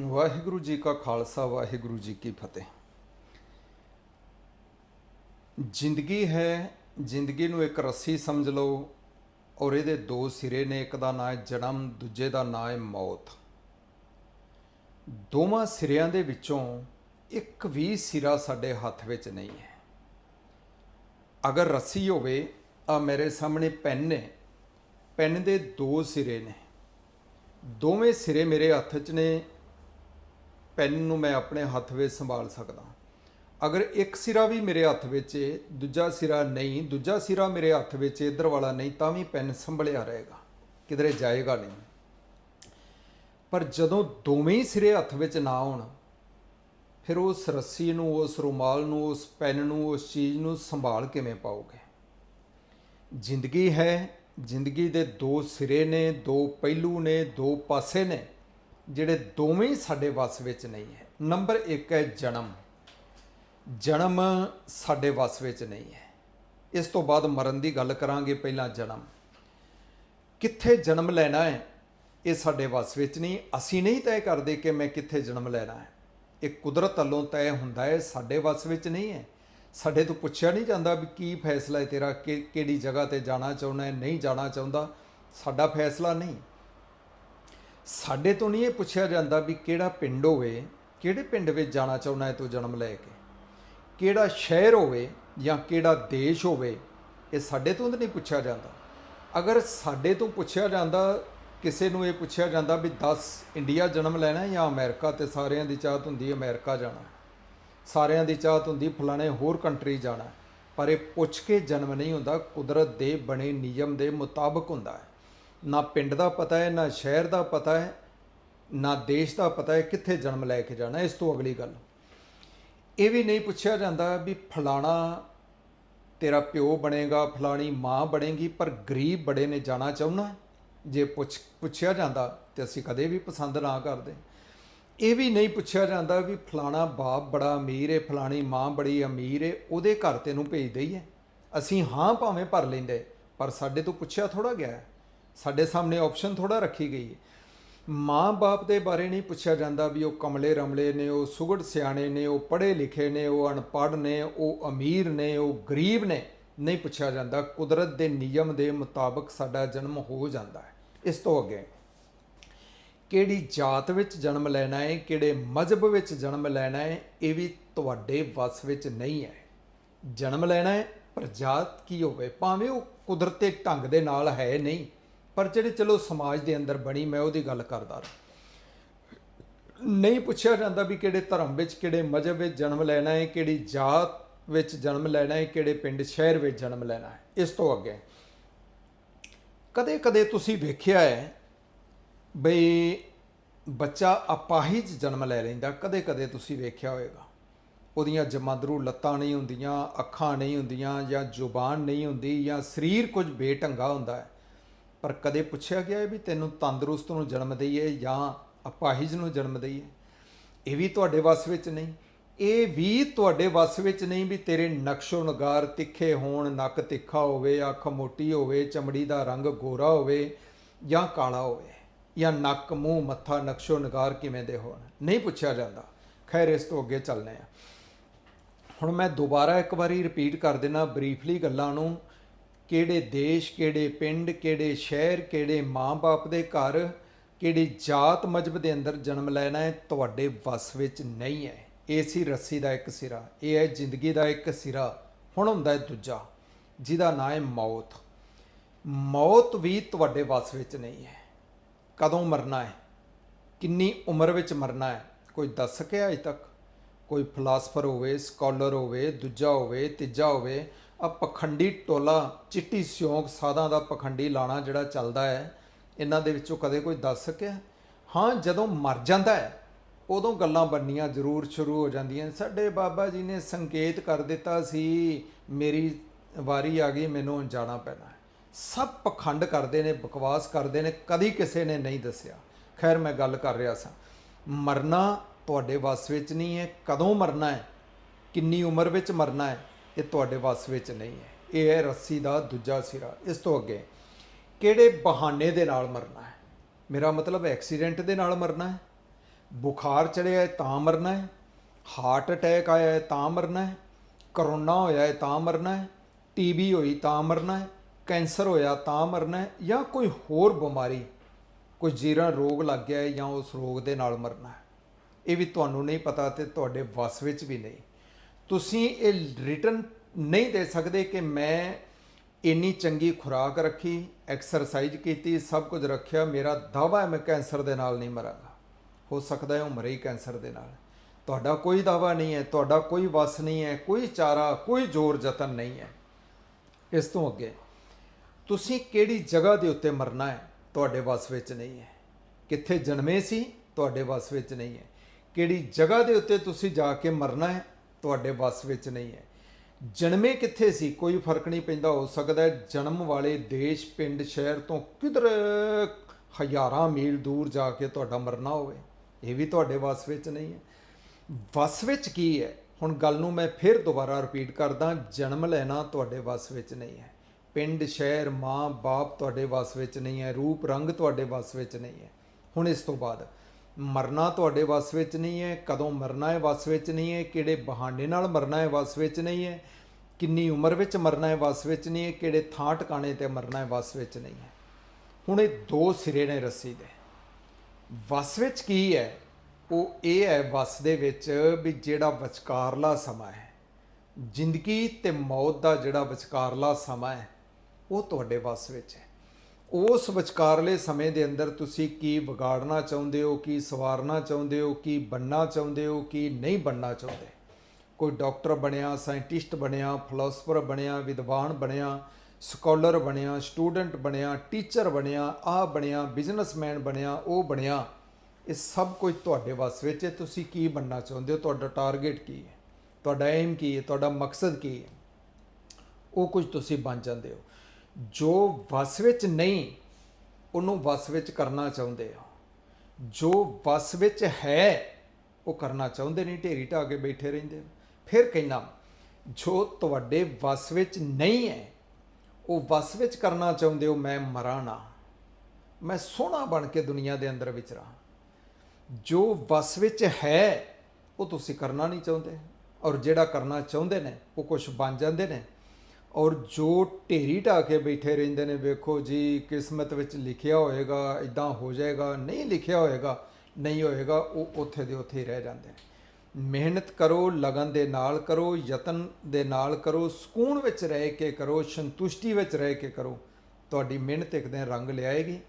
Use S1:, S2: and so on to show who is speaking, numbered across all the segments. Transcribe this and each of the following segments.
S1: ਵਾਹਿਗੁਰੂ ਜੀ ਕਾ ਖਾਲਸਾ, ਵਾਹਿਗੁਰੂ ਜੀ ਕੀ ਫਤਿਹ। ਜ਼ਿੰਦਗੀ ਹੈ, ਜ਼ਿੰਦਗੀ ਨੂੰ ਇੱਕ ਰੱਸੀ ਸਮਝ ਲਓ ਔਰ ਇਹਦੇ ਦੋ ਸਿਰੇ ਨੇ, ਇੱਕ ਦਾ ਨਾਮ ਹੈ ਜਨਮ, ਦੂਜੇ ਦਾ ਨਾਮ ਹੈ ਮੌਤ। ਦੋਵਾਂ ਸਿਰਿਆਂ ਦੇ ਵਿੱਚੋਂ ਇੱਕ ਵੀ ਸਿਰਾ ਸਾਡੇ ਹੱਥ ਵਿੱਚ ਨਹੀਂ ਹੈ। ਅਗਰ ਰੱਸੀ ਹੋਵੇ ਆ ਮੇਰੇ ਸਾਹਮਣੇ ਪੈਨ ਨੇ, ਪੈਨ ਦੇ ਦੋ ਸਿਰੇ ਨੇ। ਦੋਵੇਂ ਸਿਰੇ ਮੇਰੇ ਹੱਥ 'ਚ ਨੇ ਪੈਨ ਨੂੰ ਮੈਂ ਆਪਣੇ ਹੱਥ ਵਿੱਚ ਸੰਭਾਲ ਸਕਦਾ ਅਗਰ ਇੱਕ ਸਿਰਾ ਵੀ ਮੇਰੇ ਹੱਥ ਵਿੱਚ ਹੈ ਦੂਜਾ ਸਿਰਾ ਨਹੀਂ, ਦੂਜਾ ਸਿਰਾ ਮੇਰੇ ਹੱਥ ਵਿੱਚ ਇਧਰ ਵਾਲਾ ਨਹੀਂ, ਤਾਂ ਵੀ ਪੈਨ ਸੰਭਲਿਆ ਰਹੇਗਾ। ਕਿਧਰੇ ਜਾਏਗਾ ਨਹੀਂ। ਪਰ ਜਦੋਂ ਦੋਵੇਂ ਹੀ ਸਿਰੇ ਹੱਥ ਵਿੱਚ ਨਾ ਆਉਣ, ਫਿਰ ਉਸ ਰੱਸੀ ਨੂੰ, ਉਸ ਰੁਮਾਲ ਨੂੰ, ਉਸ ਪੈਨ ਨੂੰ, ਉਸ ਚੀਜ਼ ਨੂੰ ਸੰਭਾਲ ਕਿਵੇਂ ਪਾਓਗੇ? ਜ਼ਿੰਦਗੀ ਹੈ, ਜ਼ਿੰਦਗੀ ਦੇ ਦੋ ਸਿਰੇ ਨੇ, ਦੋ ਪਹਿਲੂ ਨੇ, ਦੋ ਪਾਸੇ ਨੇ। ਜਿਹੜੇ ਦੋਵੇਂ ਸਾਡੇ ਵੱਸ ਵਿੱਚ ਨਹੀਂ ਹੈ। ਨੰਬਰ 1 ਹੈ ਜਨਮ। ਜਨਮ ਸਾਡੇ ਵੱਸ ਵਿੱਚ ਨਹੀਂ ਹੈ। ਇਸ ਤੋਂ ਬਾਅਦ ਮਰਨ ਦੀ ਗੱਲ ਕਰਾਂਗੇ ਪਹਿਲਾਂ ਜਨਮ। ਕਿੱਥੇ ਜਨਮ ਲੈਣਾ ਹੈ, ਇਹ ਸਾਡੇ ਵੱਸ ਵਿੱਚ ਨਹੀਂ। ਅਸੀਂ ਨਹੀਂ ਤੈਅ ਕਰਦੇ ਕਿ ਮੈਂ ਕਿੱਥੇ ਜਨਮ ਲੈਣਾ ਹੈ। ਇਹ ਕੁਦਰਤ ਵੱਲੋਂ ਤੈਅ ਹੁੰਦਾ ਹੈ, ਸਾਡੇ ਵੱਸ ਵਿੱਚ ਨਹੀਂ ਹੈ। ਸਾਡੇ ਤੋਂ ਪੁੱਛਿਆ ਨਹੀਂ ਜਾਂਦਾ ਵੀ ਕੀ ਫੈਸਲਾ ਹੈ ਤੇਰਾ, ਕਿ, ਕਿਹੜੀ ਜਗ੍ਹਾ ਤੇ ਜਾਣਾ ਚਾਹੁੰਦਾ ਹੈ, ਨਹੀਂ ਜਾਣਾ ਚਾਹੁੰਦਾ। ਸਾਡਾ ਫੈਸਲਾ ਨਹੀਂ। ਸਾਡੇ ਤੋਂ ਨਹੀਂ ਇਹ ਪੁੱਛਿਆ ਜਾਂਦਾ ਵੀ ਕਿਹੜਾ ਪਿੰਡ ਹੋਵੇ, ਕਿਹੜੇ ਪਿੰਡ ਵਿੱਚ ਜਾਣਾ ਚਾਹੁੰਦਾ ਹੈ ਤੂੰ ਜਨਮ ਲੈ ਕੇ? ਕਿਹੜਾ ਸ਼ਹਿਰ ਹੋਵੇ ਜਾਂ ਕਿਹੜਾ ਦੇਸ਼ ਹੋਵੇ, ਇਹ ਸਾਡੇ ਤੋਂ ਨਹੀਂ ਪੁੱਛਿਆ ਜਾਂਦਾ। ਅਗਰ ਸਾਡੇ ਤੋਂ ਪੁੱਛਿਆ ਜਾਂਦਾ, ਕਿਸੇ ਨੂੰ ਇਹ ਪੁੱਛਿਆ ਜਾਂਦਾ ਵੀ 10 ਇੰਡੀਆ ਜਨਮ ਲੈਣਾ ਜਾਂ ਅਮਰੀਕਾ ਤੇ ਸਾਰਿਆਂ ਦੀ ਚਾਹਤ ਹੁੰਦੀ ਹੈ ਅਮਰੀਕਾ ਜਾਣਾ। ਸਾਰਿਆਂ ਦੀ ਚਾਹਤ ਹੁੰਦੀ ਫਲਾਣੇ ਹੋਰ ਕੰਟਰੀ ਜਾਣਾ। ਪਰ ਇਹ ਪੁੱਛ ਕੇ ਜਨਮ ਨਹੀਂ ਹੁੰਦਾ, ਕੁਦਰਤ ਦੇ ਬਣੇ ਨਿਯਮ ਦੇ ਮੁਤਾਬਕ ਹੁੰਦਾ ਹੈ। ਨਾ ਪਿੰਡ ਦਾ ਪਤਾ ਹੈ, ਨਾ ਸ਼ਹਿਰ ਦਾ ਪਤਾ ਹੈ, ਨਾ ਦੇਸ਼ ਦਾ ਪਤਾ ਹੈ ਕਿੱਥੇ ਜਨਮ ਲੈ ਕੇ ਜਾਣਾ, ਇਸ ਤੋਂ ਅਗਲੀ ਗੱਲ। ਇਹ ਵੀ ਨਹੀਂ ਪੁੱਛਿਆ ਜਾਂਦਾ ਵੀ ਫਲਾਣਾ ਤੇਰਾ ਪਿਓ ਬਣੇਗਾ, ਫਲਾਣੀ ਮਾਂ ਬਣੇਗੀ, ਪਰ ਗਰੀਬ ਬੜੇ ਨੇ ਜਾਣਾ ਚਾਹੁੰਦਾ ਜੇ ਪੁੱਛ, ਪੁੱਛਿਆ ਜਾਂਦਾ ਤੇ ਅਸੀਂ ਕਦੇ ਵੀ ਪਸੰਦ ਨਾ ਕਰਦੇ। ਇਹ ਵੀ ਨਹੀਂ ਪੁੱਛਿਆ ਜਾਂਦਾ ਵੀ ਫਲਾਣਾ ਬਾਪ ਬੜਾ ਅਮੀਰ ਹੈ ਫਲਾਣੀ ਮਾਂ ਬੜੀ ਅਮੀਰ ਹੈ ਉਹਦੇ ਘਰ ਤੈਨੂੰ ਭੇਜ ਦਈਏ ਅਸੀਂ ਹਾਂ ਭਾਵੇਂ ਭਰ ਲੈਂਦੇ, ਪਰ ਸਾਡੇ ਤੋਂ ਪੁੱਛਿਆ ਥੋੜਾ ਗਿਆ ਹੈ। ਸਾਡੇ ਸਾਹਮਣੇ ਆਪਸ਼ਨ ਥੋੜਾ ਰੱਖੀ ਗਈ ਹੈ। ਮਾਂ-ਬਾਪ ਦੇ ਬਾਰੇ ਨਹੀਂ ਪੁੱਛਿਆ ਜਾਂਦਾ ਵੀ ਉਹ ਕਮਲੇ ਰਮਲੇ ਨੇ, ਉਹ ਸੁਗੜ ਸਿਆਣੇ ਨੇ, ਉਹ ਪੜ੍ਹੇ ਲਿਖੇ ਨੇ, ਉਹ ਅਨਪੜ੍ਹ ਨੇ, ਉਹ ਅਮੀਰ ਨੇ, ਉਹ ਗਰੀਬ ਨੇ, ਨਹੀਂ ਪੁੱਛਿਆ ਜਾਂਦਾ। ਕੁਦਰਤ ਦੇ ਨਿਯਮ ਦੇ ਮੁਤਾਬਕ ਸਾਡਾ ਜਨਮ ਹੋ ਜਾਂਦਾ ਹੈ। ਇਸ ਤੋਂ ਅੱਗੇ, ਕਿਹੜੀ ਜਾਤ ਵਿੱਚ ਜਨਮ ਲੈਣਾ ਹੈ, ਕਿਹੜੇ ਮਜ਼ਹਬ ਵਿੱਚ ਜਨਮ ਲੈਣਾ ਹੈ, ਇਹ ਵੀ ਤੁਹਾਡੇ ਵੱਸ ਵਿੱਚ ਨਹੀਂ ਹੈ। ਜਨਮ ਲੈਣਾ ਹੈ ਪਰ ਜਾਤ ਕੀ ਹੋਵੇ, ਭਾਵੇਂ ਉਹ ਕੁਦਰਤੀ ਢੰਗ ਦੇ ਨਾਲ ਹੈ ਨਹੀਂ ਪਰ ਜਿਹੜੇ ਚਲੋ ਸਮਾਜ ਦੇ ਅੰਦਰ ਬਣੀ, ਮੈਂ ਉਹਦੀ ਗੱਲ ਕਰਦਾ ਨਹੀਂ ਪੁੱਛਿਆ ਜਾਂਦਾ ਵੀ ਕਿਹੜੇ ਧਰਮ ਵਿੱਚ, ਕਿਹੜੇ ਮਜ਼ਹਬ ਵਿੱਚ ਜਨਮ ਲੈਣਾ ਹੈ, ਕਿਹੜੀ ਜਾਤ ਵਿੱਚ ਜਨਮ ਲੈਣਾ ਹੈ, ਕਿਹੜੇ ਪਿੰਡ, ਸ਼ਹਿਰ ਵਿੱਚ ਜਨਮ ਲੈਣਾ ਹੈ, ਇਸ ਤੋਂ ਅੱਗੇ। ਕਦੇ ਕਦੇ ਤੁਸੀਂ ਵੇਖਿਆ ਹੈ ਬਈ ਬੱਚਾ ਅਪਾਹਿਜ ਜਨਮ ਲੈ ਲੈਂਦਾ ਕਦੇ ਕਦੇ ਤੁਸੀਂ ਵੇਖਿਆ ਹੋਵੇਗਾ। ਉਹਦੀਆਂ ਜਮਾਂਦਰੂ ਲੱਤਾਂ ਨਹੀਂ ਹੁੰਦੀਆਂ, ਅੱਖਾਂ ਨਹੀਂ ਹੁੰਦੀਆਂ, ਜਾਂ ਜ਼ੁਬਾਨ ਨਹੀਂ ਹੁੰਦੀ, ਜਾਂ ਸਰੀਰ ਕੁਝ ਬੇਢੰਗਾ ਹੁੰਦਾ ਹੈ। ਪਰ ਕਦੇ ਪੁੱਛਿਆ ਗਿਆ ਹੈ ਵੀ ਤੈਨੂੰ ਤੰਦਰੁਸਤ ਨੂੰ ਜਨਮ ਦਈਏ ਜਾਂ ਅਪਾਹਿਜ ਨੂੰ ਜਨਮ ਦਈਏ? ਇਹ ਵੀ ਤੁਹਾਡੇ ਵੱਸ ਵਿੱਚ ਨਹੀਂ। ਇਹ ਵੀ ਤੁਹਾਡੇ ਵੱਸ ਵਿੱਚ ਨਹੀਂ ਵੀ ਤੇਰੇ ਨਕਸ਼ੋ ਨਗਾਰ ਤਿੱਖੇ ਹੋਣ, ਨੱਕ ਤਿੱਖਾ ਹੋਵੇ, ਅੱਖ ਮੋਟੀ ਹੋਵੇ, ਚਮੜੀ ਦਾ ਰੰਗ ਗੋਰਾ ਹੋਵੇ ਜਾਂ ਕਾਲਾ ਹੋਵੇ ਜਾਂ ਨੱਕ, ਮੂੰਹ, ਮੱਥਾ, ਨਕਸ਼ੋ ਨਗਾਰ ਕਿਵੇਂ ਦੇ ਹੋਣ? ਨਹੀਂ ਪੁੱਛਿਆ ਜਾਂਦਾ। ਖੈਰ, ਇਸ ਤੋਂ ਅੱਗੇ ਚੱਲਨੇ ਆ ਹੁਣ ਮੈਂ ਦੁਬਾਰਾ ਇੱਕ ਵਾਰੀ ਰਿਪੀਟ ਕਰ ਦੇਣਾ ਬਰੀਫਲੀ ਗੱਲਾਂ ਨੂੰ। ਕਿਹੜੇ ਦੇਸ਼, ਕਿਹੜੇ ਪਿੰਡ, ਕਿਹੜੇ ਸ਼ਹਿਰ, ਕਿਹੜੇ ਮਾਂ-ਬਾਪ ਦੇ ਘਰ, ਕਿਹੜੀ ਜਾਤ ਮਜਬ ਦੇ ਅੰਦਰ ਜਨਮ ਲੈਣਾ ਹੈ, ਤੁਹਾਡੇ ਵੱਸ ਵਿੱਚ ਨਹੀਂ ਹੈ। ਇਹ ਸੀ ਰੱਸੀ ਦਾ ਇੱਕ ਸਿਰਾ, ਇਹ ਹੈ ਜ਼ਿੰਦਗੀ ਦਾ ਇੱਕ ਸਿਰਾ, ਹੁਣ ਹੁੰਦਾ ਹੈ ਦੂਜਾ, ਜਿਹਦਾ ਨਾਂ ਹੈ ਮੌਤ। ਮੌਤ ਵੀ ਤੁਹਾਡੇ ਵੱਸ ਵਿੱਚ ਨਹੀਂ ਹੈ। ਕਦੋਂ ਮਰਨਾ ਹੈ? ਕਿੰਨੀ ਉਮਰ ਵਿੱਚ ਮਰਨਾ ਹੈ? ਕੋਈ ਦੱਸ ਸਕਿਆ ਅਜੇ ਤੱਕ? ਕੋਈ ਫਲਾਸਫਰ ਹੋਵੇ ਸਕਾਲਰ ਹੋਵੇ, ਦੂਜਾ ਹੋਵੇ, ਤੀਜਾ ਹੋਵੇ ਆ ਪਖੰਡੀ ਟੋਲਾ, ਚਿੱਟੀ ਸਿਉਂਕ ਸਾਦਾ ਦਾ ਪਖੰਡੀ ਲਾਣਾ ਜਿਹੜਾ ਚੱਲਦਾ ਹੈ, ਇਹਨਾਂ ਦੇ ਵਿੱਚੋਂ ਕਦੇ ਕੋਈ ਦੱਸ ਸਕਿਆ ਹਾਂ, ਜਦੋਂ ਮਰ ਜਾਂਦਾ ਹੈ, ਉਦੋਂ ਗੱਲਾਂ ਬਣਨੀਆਂ ਜ਼ਰੂਰ ਸ਼ੁਰੂ ਹੋ ਜਾਂਦੀਆਂ ਸਾਡੇ ਬਾਬਾ ਜੀ ਨੇ ਸੰਕੇਤ ਕਰ ਦਿੱਤਾ ਸੀ, ਮੇਰੀ ਵਾਰੀ ਆ ਗਈ, ਮੈਨੂੰ ਜਾਣਾ ਪੈਣਾ ਸਭ ਪਖੰਡ ਕਰਦੇ ਨੇ, ਬਕਵਾਸ ਕਰਦੇ ਨੇ, ਕਦੀ ਕਿਸੇ ਨੇ ਨਹੀਂ ਦੱਸਿਆ। ਖੈਰ, ਮੈਂ ਗੱਲ ਕਰ ਰਿਹਾ ਸਾਂ। ਮਰਨਾ ਤੁਹਾਡੇ ਵੱਸ ਵਿੱਚ ਨਹੀਂ ਹੈ, ਕਦੋਂ ਮਰਨਾ ਹੈ? ਕਿੰਨੀ ਉਮਰ ਵਿੱਚ ਮਰਨਾ ਹੈ? ਇਹ ਤੁਹਾਡੇ ਵੱਸ ਵਿੱਚ ਨਹੀਂ ਹੈ। ਇਹ ਹੈ ਰੱਸੀ ਦਾ ਦੂਜਾ ਸਿਰਾ। ਇਸ ਤੋਂ ਅੱਗੇ, ਕਿਹੜੇ ਬਹਾਨੇ ਦੇ ਨਾਲ ਮਰਨਾ ਹੈ? ਮੇਰਾ ਮਤਲਬ ਐਕਸੀਡੈਂਟ ਦੇ ਨਾਲ ਮਰਨਾ ਹੈ? ਬੁਖਾਰ ਚੜਿਆ ਹੈ ਤਾਂ ਮਰਨਾ ਹੈ? ਹਾਰਟ ਅਟੈਕ ਆਇਆ ਹੈ ਤਾਂ ਮਰਨਾ ਹੈ? ਕਰੋਨਾ ਹੋਇਆ ਹੈ ਤਾਂ ਮਰਨਾ ਹੈ? ਟੀਬੀ ਹੋਈ ਤਾਂ ਮਰਨਾ ਹੈ? ਕੈਂਸਰ ਹੋਇਆ ਤਾਂ ਮਰਨਾ ਹੈ? ਜਾਂ ਕੋਈ ਹੋਰ ਬਿਮਾਰੀ, ਕੋਈ ਜੀਰਨ ਰੋਗ ਲੱਗ ਗਿਆ ਹੈ ਜਾਂ ਉਸ ਰੋਗ ਦੇ ਨਾਲ ਮਰਨਾ ਹੈ? ਇਹ ਵੀ ਤੁਹਾਨੂੰ ਨਹੀਂ ਪਤਾ ਤੇ ਤੁਹਾਡੇ ਵੱਸ ਵਿੱਚ ਵੀ ਨਹੀਂ। ਤੁਸੀਂ ਇਹ ਰਿਟਰਨ ਨਹੀਂ ਦੇ ਸਕਦੇ ਕਿ ਮੈਂ ਇੰਨੀ ਚੰਗੀ ਖੁਰਾਕ ਰੱਖੀ ਐਕਸਰਸਾਈਜ਼ ਕੀਤੀ, ਸਭ ਕੁਝ ਰੱਖਿਆ, ਮੇਰਾ ਦਾਵਾ ਹੈ ਮੈਂ ਕੈਂਸਰ ਦੇ ਨਾਲ ਨਹੀਂ ਮਰਾਂਗਾ। ਹੋ ਸਕਦਾ ਹੈ ਉਹ ਮਰੇ ਹੀ ਕੈਂਸਰ ਦੇ ਨਾਲ। ਤੁਹਾਡਾ ਕੋਈ ਦਾਵਾ ਨਹੀਂ ਹੈ, ਤੁਹਾਡਾ ਕੋਈ ਵਸ ਨਹੀਂ ਹੈ, ਕੋਈ ਚਾਰਾ, ਕੋਈ ਜ਼ੋਰ ਯਤਨ ਨਹੀਂ ਹੈ। ਇਸ ਤੋਂ ਅੱਗੇ, ਤੁਸੀਂ ਕਿਹੜੀ ਜਗ੍ਹਾ ਦੇ ਉੱਤੇ ਮਰਨਾ ਹੈ, ਤੁਹਾਡੇ ਵੱਸ ਵਿੱਚ ਨਹੀਂ ਹੈ। ਕਿੱਥੇ ਜਨਮੇ ਸੀ, ਤੁਹਾਡੇ ਵੱਸ ਵਿੱਚ ਨਹੀਂ ਹੈ। ਕਿਹੜੀ ਜਗ੍ਹਾ ਦੇ ਉੱਤੇ ਤੁਸੀਂ ਜਾ ਕੇ ਮਰਨਾ ਹੈ ਤੁਹਾਡੇ ਵੱਸ ਵਿੱਚ ਨਹੀਂ ਹੈ। ਜਨਮੇ ਕਿੱਥੇ ਸੀ? ਕੋਈ ਫ਼ਰਕ ਨਹੀਂ ਪੈਂਦਾ, ਹੋ ਸਕਦਾ ਹੈ ਜਨਮ ਵਾਲੇ ਦੇਸ਼, ਪਿੰਡ, ਸ਼ਹਿਰ ਤੋਂ ਕਿਧਰ ਹਜ਼ਾਰਾਂ ਮੀਲ ਦੂਰ ਜਾ ਕੇ ਤੁਹਾਡਾ ਮਰਨਾ ਹੋਵੇ। ਇਹ ਵੀ ਤੁਹਾਡੇ ਵੱਸ ਵਿੱਚ ਨਹੀਂ ਹੈ। ਵੱਸ ਵਿੱਚ ਕੀ ਹੈ? ਹੁਣ ਗੱਲ ਨੂੰ ਮੈਂ ਫਿਰ ਦੁਬਾਰਾ ਰਿਪੀਟ ਕਰਦਾ, ਜਨਮ ਲੈਣਾ ਤੁਹਾਡੇ ਵੱਸ ਵਿੱਚ ਨਹੀਂ ਹੈ। ਪਿੰਡ, ਸ਼ਹਿਰ, ਮਾਂ, ਬਾਪ ਤੁਹਾਡੇ ਵੱਸ ਵਿੱਚ ਨਹੀਂ ਹੈ। ਰੂਪ, ਰੰਗ ਤੁਹਾਡੇ ਵੱਸ ਵਿੱਚ ਨਹੀਂ ਹੈ। ਹੁਣ ਇਸ ਤੋਂ ਬਾਅਦ ਮਰਨਾ ਤੁਹਾਡੇ ਵੱਸ ਵਿੱਚ ਨਹੀਂ ਹੈ, ਕਦੋਂ ਮਰਨਾ ਹੈ ਵੱਸ ਵਿੱਚ ਨਹੀਂ ਹੈ, ਕਿਹੜੇ ਬਹਾਨੇ ਨਾਲ ਮਰਨਾ ਹੈ ਵੱਸ ਵਿੱਚ ਨਹੀਂ ਹੈ, ਕਿੰਨੀ ਉਮਰ ਵਿੱਚ ਮਰਨਾ ਹੈ ਵੱਸ ਵਿੱਚ ਨਹੀਂ ਹੈ, ਕਿਹੜੇ ਥਾਂ ਟਿਕਾਣੇ ਤੇ ਮਰਨਾ ਹੈ ਵੱਸ ਵਿੱਚ ਨਹੀਂ ਹੈ। ਹੁਣ ਇਹ ਦੋ ਸਿਰੇ ਨੇ ਰੱਸੀ ਦੇ। ਵੱਸ ਵਿੱਚ ਕੀ ਹੈ? ਉਹ ਇਹ ਹੈ ਵਸ ਦੇ ਵਿੱਚ ਵੀ ਜਿਹੜਾ ਵਿਚਕਾਰਲਾ ਸਮਾਂ ਹੈ। ਜ਼ਿੰਦਗੀ ਤੇ ਮੌਤ ਦਾ ਜਿਹੜਾ ਵਿਚਕਾਰਲਾ ਸਮਾਂ ਹੈ, ਉਹ ਤੁਹਾਡੇ ਵਸ ਵਿੱਚ ਹੈ। ਉਸ ਵਿਚਕਾਰਲੇ ਸਮੇਂ ਦੇ ਅੰਦਰ ਤੁਸੀਂ ਕੀ ਵਿਗਾੜਨਾ ਚਾਹੁੰਦੇ ਹੋ, ਕੀ ਸਵਾਰਨਾ ਚਾਹੁੰਦੇ ਹੋ, ਕੀ ਬੰਨਾ ਚਾਹੁੰਦੇ ਹੋ, ਕੀ ਨਹੀਂ ਬੰਨਾ ਚਾਹੁੰਦੇ? ਕੋਈ ਡਾਕਟਰ ਬਣਿਆ, ਸਾਇੰਟਿਸਟ ਬਣਿਆ ਫਿਲਾਸਫਰ ਬਣਿਆ, ਵਿਦਵਾਨ ਬਣਿਆ ਸਕਾਲਰ ਬਣਿਆ ਸਟੂਡੈਂਟ ਬਣਿਆ ਟੀਚਰ ਬਣਿਆ ਆਹ ਬਣਿਆ ਬਿਜ਼ਨਸਮੈਨ ਬਣਿਆ, ਉਹ ਬਣਿਆ, ਇਹ ਸਭ ਕੁਝ ਤੁਹਾਡੇ ਵਾਸ ਵਿੱਚ ਹੈ। ਤੁਸੀਂ ਕੀ ਬਣਨਾ ਚਾਹੁੰਦੇ ਹੋ? ਤੁਹਾਡਾ ਟਾਰਗੇਟ ਕੀ ਹੈ? ਤੁਹਾਡਾ ਏਮ ਕੀ ਹੈ? ਤੁਹਾਡਾ ਮਕਸਦ ਕੀ ਹੈ? ਉਹ ਕੁਝ ਤੁਸੀਂ ਬਣ ਜਾਂਦੇ ਹੋ। ਜੋ ਵਸ ਵਿੱਚ ਨਹੀਂ, ਉਹਨੂੰ ਵਸ ਵਿੱਚ ਕਰਨਾ ਚਾਹੁੰਦੇ ਹੋ ਜੋ ਵਸ ਵਿੱਚ ਹੈ, ਉਹ ਕਰਨਾ ਚਾਹੁੰਦੇ ਨਹੀਂ, ਢੇਰੀ ਢਾ ਕੇ ਬੈਠੇ ਰਹਿੰਦੇ ਫਿਰ ਕਹਿਣਾ ਜੋ ਤੁਹਾਡੇ ਵਸ ਵਿੱਚ ਨਹੀਂ ਹੈ, ਉਹ ਵਸ ਵਿੱਚ ਕਰਨਾ ਚਾਹੁੰਦੇ ਹੋ, ਮੈਂ ਮਰਾਂ ਨਾ। ਮੈਂ ਸੋਹਣਾ ਬਣ ਕੇ ਦੁਨੀਆ ਦੇ ਅੰਦਰ ਵਿਚਰਾਂ ਜੋ ਵਸ ਵਿੱਚ ਹੈ, ਉਹ ਤੁਸੀਂ ਕਰਨਾ ਨਹੀਂ ਚਾਹੁੰਦੇ। ਔਰ ਜਿਹੜਾ ਕਰਨਾ ਚਾਹੁੰਦੇ ਨੇ, ਉਹ ਕੁਝ ਬਣ ਜਾਂਦੇ ਨੇ। ਔਰ ਜੋ ਢੇਰੀ ਢਾ ਕੇ ਬੈਠੇ ਰਹਿੰਦੇ ਨੇ, ਵੇਖੋ ਜੀ, ਕਿਸਮਤ ਵਿੱਚ ਲਿਖਿਆ ਹੋਏਗਾ ਇਦਾਂ ਹੋ ਜਾਏਗਾ, ਨਹੀਂ ਲਿਖਿਆ ਹੋਏਗਾ, ਨਹੀਂ ਹੋਏਗਾ, ਉਹ ਉੱਥੇ ਦੇ ਉੱਥੇ ਹੀ ਰਹਿ ਜਾਂਦੇ ਨੇ। ਮਿਹਨਤ ਕਰੋ, ਲਗਨ ਦੇ ਨਾਲ ਕਰੋ, ਯਤਨ ਦੇ ਨਾਲ ਕਰੋ, ਸਕੂਨ ਵਿੱਚ ਰਹਿ ਕੇ ਕਰੋ, ਸੰਤੁਸ਼ਟੀ ਵਿੱਚ ਰਹਿ ਕੇ ਕਰੋ, ਤੁਹਾਡੀ ਮਿਹਨਤ ਇੱਕ ਦਿਨ ਰੰਗ ਲਿਆਏਗੀ।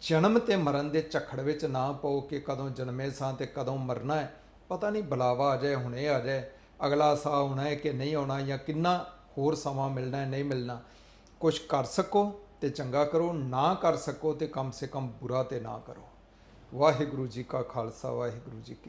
S1: ਜਨਮ ਤੇ ਮਰਨ ਦੇ ਝਖੜ ਵਿੱਚ ਨਾ ਪਾਓ ਕਿ ਕਦੋਂ ਜਨਮੇ ਸਾਂ ਤੇ ਕਦੋਂ ਮਰਨਾ ਹੈ। ਪਤਾ ਨਹੀਂ ਬੁਲਾਵਾ ਆ ਜਾਏ, ਹੁਣੇ ਆ ਜਾਏ, ਅਗਲਾ ਸਾਹ ਆਉਣਾ ਹੈ ਕਿ ਨਹੀਂ ਆਉਣਾ, ਜਾਂ ਕਿੰਨਾ ਹੋਰ ਸਮਾਂ ਮਿਲਣਾ ਹੈ, ਨਹੀਂ ਮਿਲਣਾ ਕੁਝ ਕਰ ਸਕੋ ਤੇ ਚੰਗਾ ਕਰੋ, ਨਾ ਕਰ ਸਕੋ ਤੇ ਕਮ ਸੇ ਕਮ ਬੁਰਾ ਤੇ ਨਾ ਕਰੋ। ਵਾਹਿਗੁਰੂ ਜੀ ਕਾ ਖਾਲਸਾ, ਵਾਹਿਗੁਰੂ ਜੀ ਕੀ